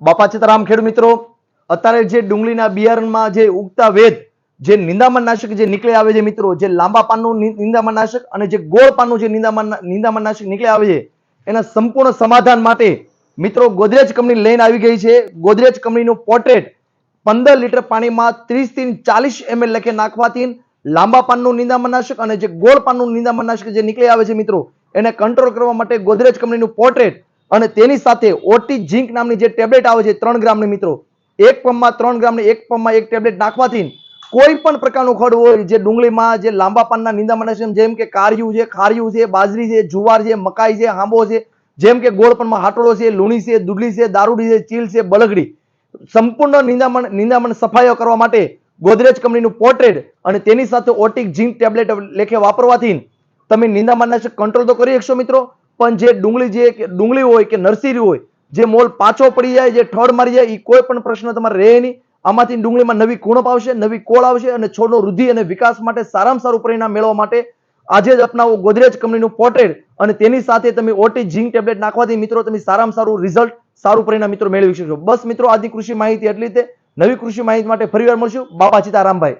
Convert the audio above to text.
બાપા સીતારામ ખેડ મિત્રો, અત્યારે જે ડુંગળીના બિયારણમાં જે ઉગતા વેદ, જે નિંદામણ નાશક જે નીકળે આવે છે મિત્રો, જે લાંબા પાનનું નિંદામણ નાશક અને જે ગોળ પાનનું જે નિંદામણ નિંદામણ નાશક નીકળે આવે છે, એના સંપૂર્ણ સમાધાન માટે મિત્રો ગોદરેજ કંપની લઈને આવી ગઈ છે. ગોદરેજ કંપનીનું પોર્ટ્રેટ પંદર લીટર પાણીમાં ત્રીસથી ચાલીસ એમએલ લખે નાખવાથી લાંબા પાનનું નિંદામણનાશક અને જે ગોળ પાનનું નિંદામણનાશક જે નીકળી આવે છે મિત્રો, એને કંટ્રોલ કરવા માટે ગોદરેજ કંપનીનું પોર્ટ્રેટ અને તેની સાથે ઓટી ઝીંક નામની જે ટેબ્લેટ આવે છે, ત્રણ ગ્રામની મિત્રો, એક પંપમાં ત્રણ ગ્રામની, એક પંપમાં એક ટેબ્લેટ નાખવાથી કોઈ પણ પ્રકારનું ખડ હોય, જે ડુંગળીમાં, જે લાંબા પાનના નિંદામણનાશક જેમ કે કારિયું છે, ખારિયું છે, બાજરી છે, જુવાર છે, મકાઈ છે આંબો છે, જેમ કે ગોળપણમાં હાટોળો છે, લુણી છે દુડલી છે, દારૂડી છે, ચીલ છે બલગડી સંપૂર્ણ નિંદામણ નિંદામણ સફાઈઓ કરવા માટે ગોદરેજ કંપનીનું પોર્ટ્રેટ અને તેની સાથે ઓટિક ઝીંક ટેબ્લેટ લેખે વાપરવાથી તમે નિંદામણનાશક કંટ્રોલ તો કરી શકશો મિત્રો. પણ જે ડુંગળી જે ડુંગળી હોય કે નર્સરી હોય, જે મોલ પાછો પડી જાય, જે ઠળ મારી જાય એ કોઈ પણ પ્રશ્ન તમારે રહે નહીં. આમાંથી ડુંગળીમાં નવી કુણપ આવશે નવી કોળ આવશે અને છોડનો વૃદ્ધિ અને વિકાસ માટે સારામાં સારું પરિણામ મેળવવા માટે આજે જ અપનાવો ગોદરેજ કંપનીનું પોર્ટ્રેટ અને તેની સાથે તમે ઓટી ઝીંક ટેબ્લેટ નાખવાથી મિત્રો તમે સારામાં સારું રિઝલ્ટ, સારું પરિણામ મિત્રો મેળવી શકશો. બસ મિત્રો, આજની કૃષિ માહિતી એટલી રીતે નવી કૃષિ માહિતી માટે ફરીવાર મળશું. બાપા સીતારામભાઈ.